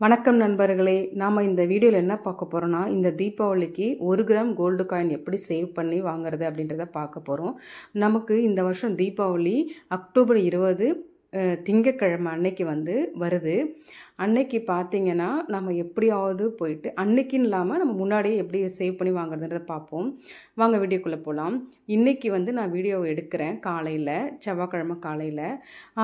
வணக்கம் நண்பர்களே நாம் இந்த வீடியோவில் என்ன பார்க்க போகிறோன்னா இந்த தீபாவளிக்கு ஒரு கிராம் கோல்டு காயின் எப்படி சேவ் பண்ணி வாங்குறது அப்படின்றத பார்க்க போகிறோம் நமக்கு இந்த வருஷம் தீபாவளி அக்டோபர் இருபது திங்கக்கிழமை அன்னைக்கு வந்து வருது. அன்னைக்கு பார்த்தீங்கன்னா நம்ம எப்படியாவது போயிட்டு அன்னைக்குன்னு இல்லாமல் நம்ம முன்னாடியே எப்படி சேவ் பண்ணி வாங்குறதுன்றத பார்ப்போம் வாங்க வீடியோக்குள்ளே போகலாம் இன்றைக்கி வந்து நான் வீடியோ எடுக்கிறேன் காலையில் செவ்வாய்க்கிழமை காலையில்.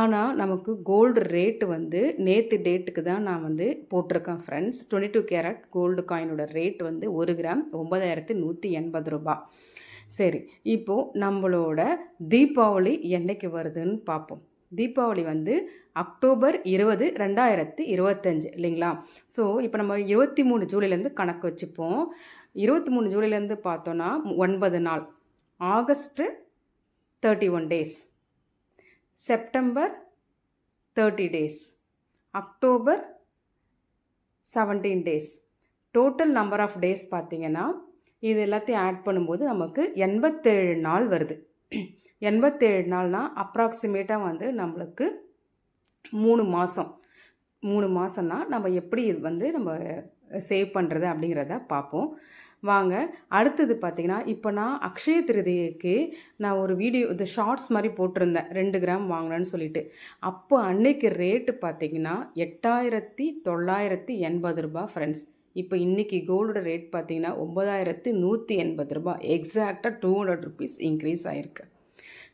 ஆனால் நமக்கு கோல்டு ரேட்டு வந்து நேற்று டேட்டுக்கு தான் நான் வந்து போட்டிருக்கேன் friends twenty two carat gold காயினோட rate வந்து ஒரு கிராம் ஒன்பதாயிரத்து நூற்றி எண்பது ரூபா. சரி இப்போது நம்மளோட தீபாவளி என்றைக்கு வருதுன்னு பார்ப்போம் தீபாவளி வந்து அக்டோபர் இருபது ரெண்டாயிரத்தி இருபத்தஞ்சு இல்லைங்களா? ஸோ இப்போ நம்ம இருபத்தி மூணு ஜூலைலேருந்து கணக்கு வச்சுப்போம். இருபத்தி மூணு ஜூலைலேருந்து பார்த்தோன்னா ஒன்பது நாள். August thirty one days September thirty days October seventeen days total number of days பார்த்திங்கன்னா இது எல்லாத்தையும் ஆட் பண்ணும்போது நமக்கு எண்பத்தேழு நாள் வருது. எண்பத்தேழு நாள்னால் அப்ராக்சிமேட்டாக வந்து நம்மளுக்கு மூணு மாதம் மூணு மாதம்னா நம்ம எப்படி இது வந்து நம்ம சேவ் பண்ணுறது அப்படிங்கிறத பார்ப்போம். வாங்க அடுத்தது பார்த்திங்கன்னா இப்போ நான் அக்ஷய திருதிக்கு நான் ஒரு வீடியோ இந்த ஷார்ட்ஸ் மாதிரி போட்டிருந்தேன். ரெண்டு கிராம் வாங்கினேன்னு சொல்லிட்டு. அப்போ அன்னைக்கு ரேட்டு பார்த்திங்கன்னா எட்டாயிரத்தி தொள்ளாயிரத்தி எண்பது ரூபா ஃப்ரெண்ட்ஸ் இப்போ இன்றைக்கி கோல்டோட ரேட் பார்த்திங்கன்னா ஒம்பதாயிரத்து நூற்றி எண்பது ரூபா எக்ஸாக்டாக டூ ஹண்ட்ரட் ருபீஸ் இன்க்ரீஸ் ஆகிருக்கு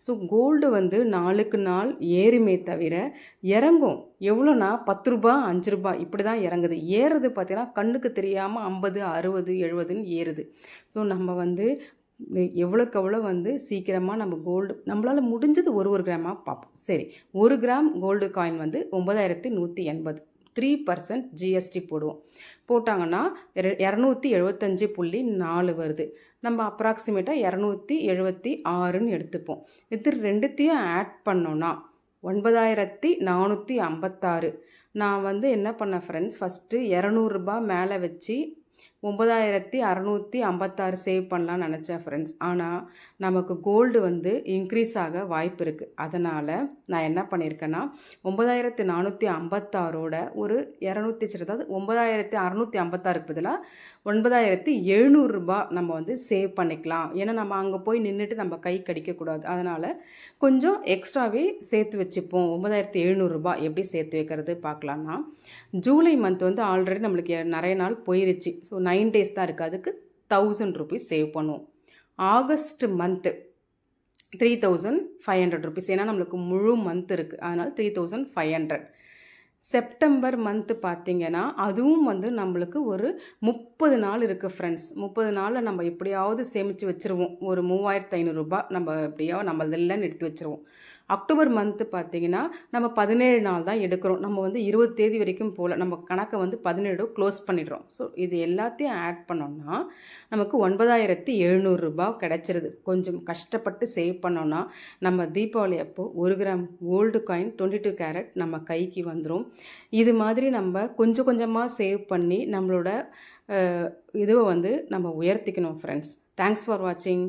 ஸோ கோல்டு வந்து நாளுக்கு நாள் ஏறுமே தவிர இறங்கும். எவ்வளோனா பத்து ரூபா அஞ்சு ரூபா இப்படி தான் இறங்குது. ஏறுறது பார்த்தீங்கன்னா கண்ணுக்கு தெரியாமல் ஐம்பது அறுபது எழுபதுன்னு ஏறுது. ஸோ நம்ம வந்து எவ்வளோக்கு எவ்வளோ வந்து சீக்கிரமாக நம்ம கோல்டு நம்மளால் முடிஞ்சது ஒரு ஒரு கிராமாக பார்ப்போம். சரி ஒரு கிராம் கோல்டு காயின் வந்து ஒம்பதாயிரத்தி நூற்றி எண்பது. த்ரீ பர்சன்ட் ஜிஎஸ்டி போடுவோம். போட்டாங்கன்னா இரநூத்தி எழுபத்தஞ்சி புள்ளி நாலு வருது. நம்ம அப்ராக்சிமேட்டாக இரநூத்தி எழுபத்தி ஆறுன்னு எடுத்துப்போம். இது ரெண்டுத்தையும் ஆட் பண்ணோன்னா ஒன்பதாயிரத்தி நானூற்றி ஐம்பத்தாறு. நான் வந்து என்ன பண்ணேன் ஃப்ரெண்ட்ஸ் ஃபஸ்ட்டு இரநூறுபா மேலே வச்சு ஒம்பதாயிரத்தி அறநூற்றி ஐம்பத்தாறு சேவ் பண்ணலான்னு நினச்சேன் ஃப்ரெண்ட்ஸ் ஆனால் நமக்கு கோல்டு வந்து இன்க்ரீஸ் ஆக வாய்ப்பு இருக்குது அதனால் நான் என்ன பண்ணியிருக்கேன்னா ஒம்பதாயிரத்தி நானூற்றி ஐம்பத்தாறோட ஒரு இரநூத்தி அதாவது ஒம்பதாயிரத்தி அறநூற்றி ஐம்பத்தாறுக்கு பதிலாக ஒன்பதாயிரத்தி எழுநூறுரூபா நம்ம வந்து சேவ் பண்ணிக்கலாம். ஏன்னா நம்ம அங்கே போய் நின்றுட்டு நம்ம கை கடிக்கக்கூடாது. அதனால் கொஞ்சம் எக்ஸ்ட்ராவே சேர்த்து வச்சுப்போம். ஒம்பதாயிரத்தி எழுநூறுரூபா எப்படி சேர்த்து வைக்கிறது பார்க்கலான்னா ஜூலை மந்த் வந்து ஆல்ரெடி நம்மளுக்கு நிறைய நாள் போயிருச்சு. ஸோ நைன் நைன் டேஸ் தான் இருக்குது அதுக்கு தௌசண்ட் ருபீஸ் சேவ் பண்ணுவோம். August month three thousand five hundred rupees ஏன்னா நம்மளுக்கு முழு மந்த் இருக்குது அதனால் three thousand five hundred September month பார்த்திங்கன்னா அதுவும் வந்து நம்மளுக்கு ஒரு முப்பது நாள் இருக்குது ஃப்ரெண்ட்ஸ் முப்பது நாளில் நம்ம எப்படியாவது சேமித்து வச்சுருவோம். ஒரு மூவாயிரத்து ஐநூறுரூபா நம்ம எப்படியாவது நம்ம இல்லைன்னு எடுத்து வச்சுருவோம். அக்டோபர் மந்த்து பார்த்திங்கன்னா நம்ம பதினேழு நாள் தான் எடுக்கிறோம். நம்ம வந்து இருபது தேதி வரைக்கும் போகல நம்ம கணக்கை வந்து பதினேழு க்ளோஸ் பண்ணிடுறோம். ஸோ இது எல்லாத்தையும் ஆட் பண்ணோம்னா நமக்கு ஒன்பதாயிரத்தி எழுநூறுரூபா கிடச்சிருது. கொஞ்சம் கஷ்டப்பட்டு சேவ் பண்ணோன்னா நம்ம தீபாவளி அப்போது ஒரு gram gold coin twenty two carat நம்ம கைக்கு வந்துடும் இது மாதிரி நம்ம கொஞ்சம் கொஞ்சமாக சேவ் பண்ணி நம்மளோட இதுவை வந்து நம்ம உயர்த்திக்கணும் ஃப்ரெண்ட்ஸ் தேங்க்ஸ் ஃபார் வாட்சிங்